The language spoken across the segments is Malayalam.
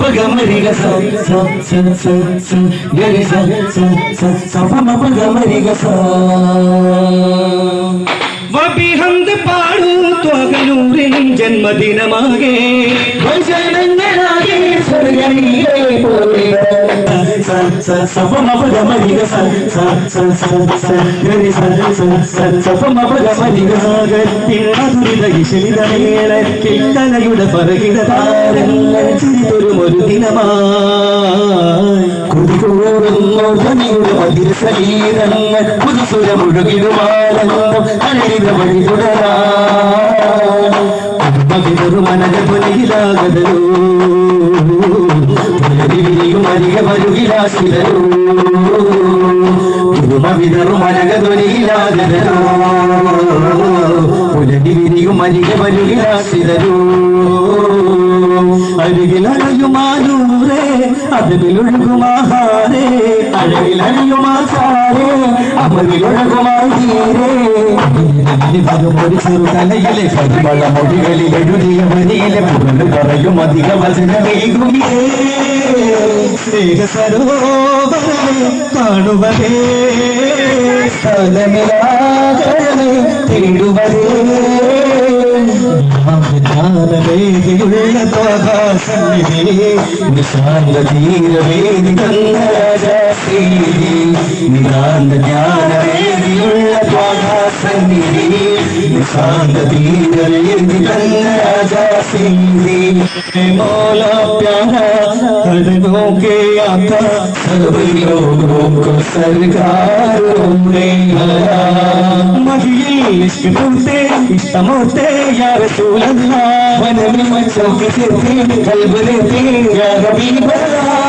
പ ഗ മ രി ഗ സ വബിഹന്ത് പാടൂ ത്വകനൂറിനും ജന്മദിനമാകെ വചനങ്ങളാകെ സ്വർഗനീലേ പോലെ കിട്ടലയുടെ പറകിട താരങ്ങൾ ചിരിതൊരും ശരീരങ്ങൾ അഴകിത വഴി തുടരാ കുടുംബ മനക ധ്വനിയിലാകതലോ അരിക വരുകിലാശിലോ പുതുമവിതറും അനകധ്വനിയിലാകലോ പുനരിവിരിയും അരിക വരുകിലാശിലോ അരികിലണയുമാനൂറേ അതിലൊഴുകുമാഹാരേ അഴകിലണിയുമാസാരേ അമരിലൊഴുകുമാതീരേ ഒരു ചെറു തലയിലെ പരിമള മൊഴികളിൽ എഴുതിയ വരിയിലെ പുറന്നു പറയും അധിക വചനമേകുമേ സ്നേഹ സരോവരമേ കാണുവതേ സ്ഥലമിലാകണമേ തേടുവരേ ജ്ഞാനവേദിയുള്ള ത്വകാസന്നിധി നിശാന്ത തീരവേദി കന്നരാജാശ്രീതി നിതാന്ത ജ്ഞാനവേദിയുള്ള ത്വാകാസന്നിധി നിശാന്ത തീരവേദി കന്നരാജാശ്രീതി मौला कदमों के आता सभी लोगों को सरकार तुमने घूमते, समोते, यार रसूल अल्लाह मन में मचो से थे कल्ब देते यार भी बना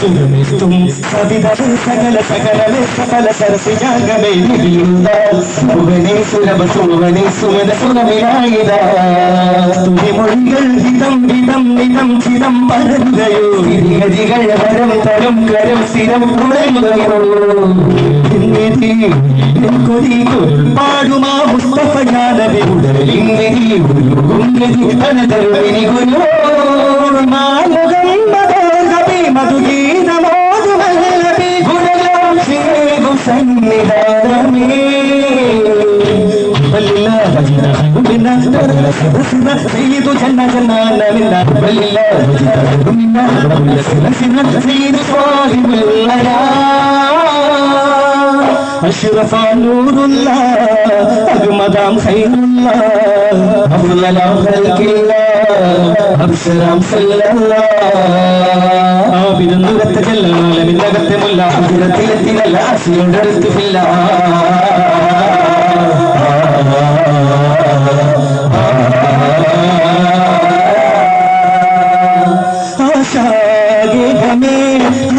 സുഖമെത്തും സവിത സകല സകല സകല സരസിജാംഗമേ സുവനെ സുലഭ സുവനെ സുമന സുഖമിനായിത തുതി മൊഴികൾ ഹിതം ഹിതം നിതം ചിതം പരന്തയോ ഗതികൾ വരം തരം കരം സ്ഥിരം തുടങ്ങുകയോ നിധി കൊതി പാടുമാ മുസ്തഫ ജ്ഞാനവി ഉടലിൽ മാമുഖം മതോർഗമി മധുഗീതമോതുമല്ലവി സന്നിധാനമേ سيد جنة جنان منا سيد صاحب الغياب أشرف نور الله أجمدام خير الله أفضل خلق الله أبشرام صلى الله ആബിദുരത്തെ ചെല്ലാലമിന്നകത്തെ മുല്ല അതിരത്തിലെത്തിനല്ല ആശയുടെടുത്തില്ല ആശാഗേഹമേ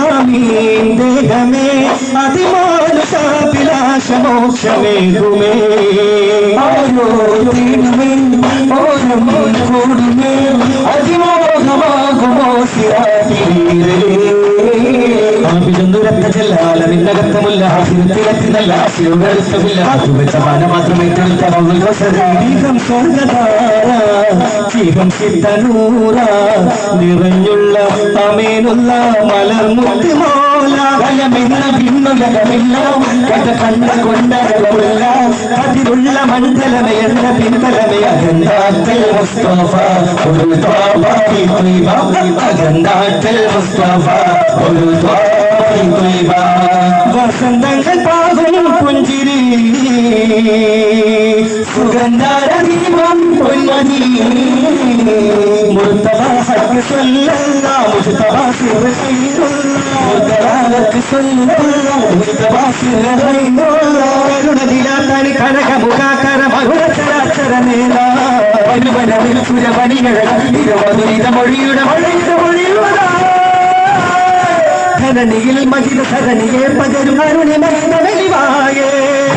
ആമീൻ ദേഹമേ मोक्षने तुम्हें आयो दिन में നിറഞ്ഞുള്ള അമേനുള്ള മലർമുത്തി മോല ഫലമില്ല ഭിന്നുലകമില്ല കഥ കണ്ട കൊണ്ടകമില്ല അതിലുള്ള മണ്ഡലമേ എന്ന പിന്തലമേ അകന്താറ്റൽ മുസ്തഫ ഒരു ത്വയ്ബ അകന്താറ്റൽ മുസ്തഫ ഒരു ത്വയ്ബ വസന്തങ്ങൾ പാകും പുഞ്ചിരി സുഗന്ധാരദീപം പൊന്മതി മുർത്തബ ഹക്ക് മൊഴിയുടെ മൊഴിയുടെ தரணியில் மகித தரணியே பகரும் அருணி மனித வெளிவாயே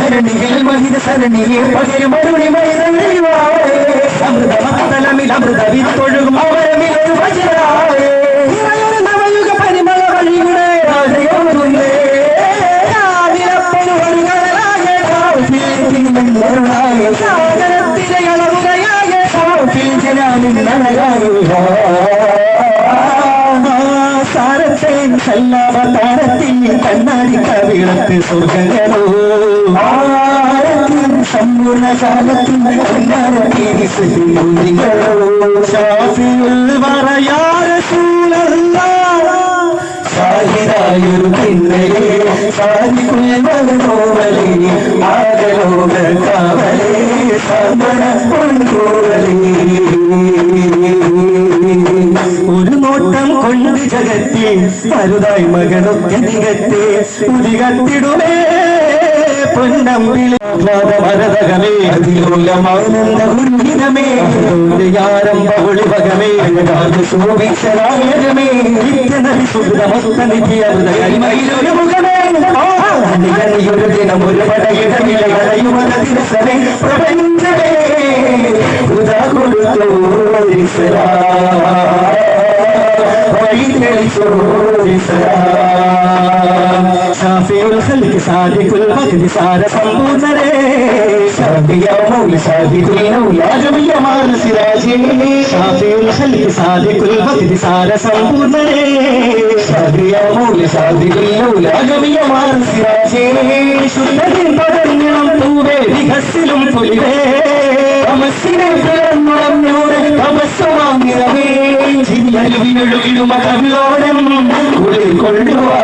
தரணியில் மகித தரணியே பகரும் அருணி மனித வெளிவாயே அமிர்த மத்தலமில் அமிர்த வித்தொழுகும் அவரமில் வஜிராயே. நவயுக பரிமள வழிமுறை കവിളത്ത് സ്വർഗങ്ങളോ സമ്പൂർണ്ണ കാലത്തിൽ ഷാഫിയുൽ വറയാറസൂലല്ല ഷാഹിദായൊരു പിന്നലെ സാധിക്കുള്ളവരെ ആകലോക കാവലേ അരുതായി മകനൊക്കെ നികത്തെ ഉദികത്തിടുമേ പൊന്നമ്പിളേ മുഖമേ ഒരു ദിനം ഒരു പടയിടമില്ല കടയുമത ദിവസമേ. സാദിഖുൽ വഖ്തി സാര സമ്പൂർണരേ. ഷാഫിയ മൗല ഷാഹിദുൽ മൗല ജമിയ മാന സിരാജി ഷാഫിയുൽ ഖൽഖ് സാദിഖുൽ വഖ്തി സാര സമ്പൂർണരേ. ഷാഫിയ മൗല ഷാഹിദുൽ മൗല ജമിയ മാന സിരാജി ശുദ്ധതിൻ പദങ്ങളും തൂവേ വിഹസിലും പുലിവേ. തമസ്സിനെ പിറന്നുളഞ്ഞൂടെ തമസ്സുവാങ്ങിയവേ ചിരിയലുവിനൊഴുകിടുമ കവിളോടം കുളിർ കൊള്ളുവാ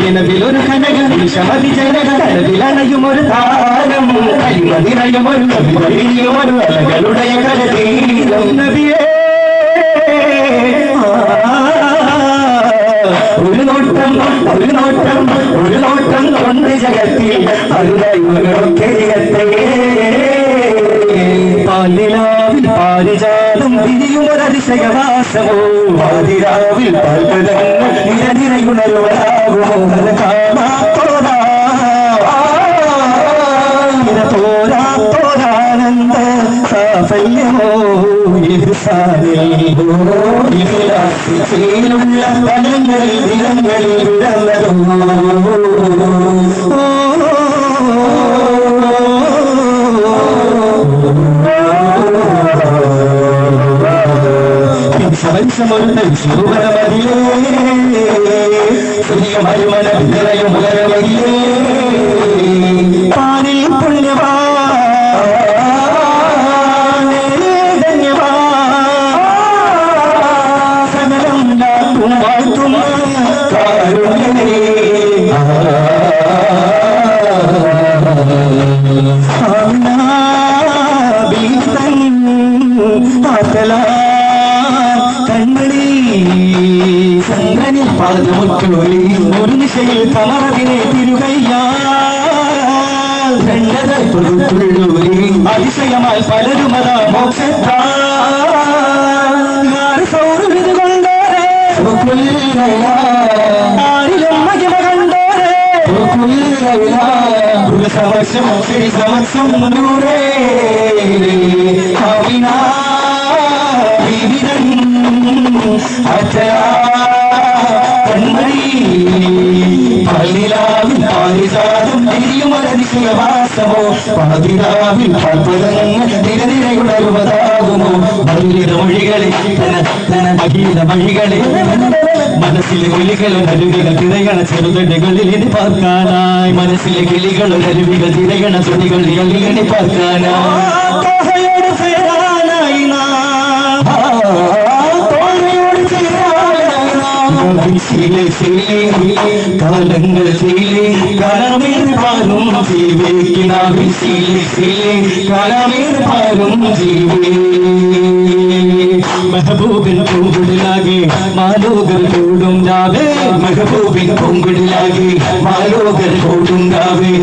നിലവിലൊരു കനക വിഷമതി ജനക കലവിലണയും ഒരു താരം കരിമതിരയും ഒരു കവിതയും ഒരു അലകളുടെ കലതീരം നബിയേ ഒരു നോട്ടം ഒരു നോട്ടം ഒരു നോട്ടം കൊണ്ട് ജഗത്തിൽ അരുതായ്മകളൊക്കെ ജഗത്തേ. പാലിലാവിൽ പാരിജാതം വിരിയുമൊരതിശയവാസമോ പാതിരാവിൽ പാൽപതങ്ങൾ നിരനിരയുണരുവരാകുമോ വനങ്ങളിൽ ദിനങ്ങളിൽ പാനിൽ காணலாம் கண்மணி. சங்கனில் பாத முற்றொழி ஒரு நிசையில் தமரதினை திருகையா. கண்டதாய் பொருள் அதிசயமாய் பலரும் அதா மோட்சத்தார் சௌரு விது கொண்டோரே? മല്ലിത മൊഴികളെ മൊഴികളെ മനസ്സിലെ കിളികളും അരുവികൾ തിരയണ ചെറുതടികളിൽ ഇനി പാർക്കാനായി മനസ്സിലെ കിളികൾ അരുവികൾ തിരയണ ചെടികളിൽ ഇനി പാർക്കാനായി. ശീലേ ശീലേ കാലങ്ങൾ ശീലേ കാലമേർ പാലും ജീവേ കിനാവിൽ ശീലേ ശീലേ കാലമേർ പാലും ജീവേ മെഹബൂബിൻ പൂങ്കുടിലാകെ മാലോകർ കൂടും രാവേ. മെഹബൂബിൻ പൂങ്കുടിലാകെ മാലോകർ കൂടും രാവേ.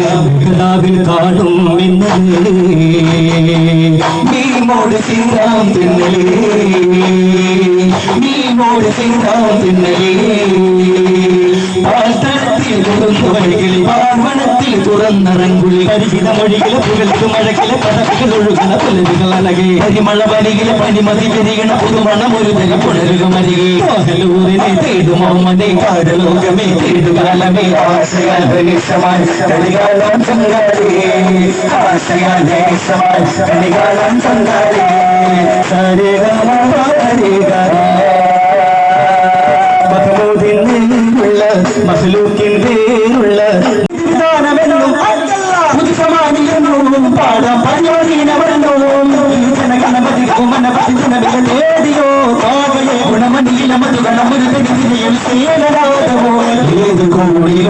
കലാവിൽ കാണും മോട് സിംഗാം തിന്നലേ. മോട് സിംഗാം തിന്നലേ. പാൽത്തടത്തിൽ തുറന്നു വഴികളിൽ പാർവണത്തിൽ തുറന്നറങ്കുളി പരിചിത മൊഴികളെ പുകൾക്ക് മഴക്കിലെ കടക്കുകൾ ഒഴുകണ പുലരുകൾ അലകെ. പരിമള വരികിലെ പനിമതി പെരുകണ പുതുമണം ഒരു തരി പുണരുക മരികെ പകലൂരിനെ തേടും മനെ കാരലോകമേ തേടുകാലമേ. ആശയാൽ ധനിഷമായി കലികാലം ചങ്കാരി ധനിഷമായി കലികാലം ചങ്കാരി മഹമൂദിനുള്ള മഹലൂക്കിന്റെയുള്ള ാണെന്നും പുതുസമാനിയെന്നും പാടം പഞ്ഞോനീനവെന്നും ജനഗണപതി കുമനപതി ജനവിലേടിയോ കാവയെ ഗുണമണിയില മധുഗണമൊരു തെരിയും സേനരാതമോ ഏത് കോടിയോ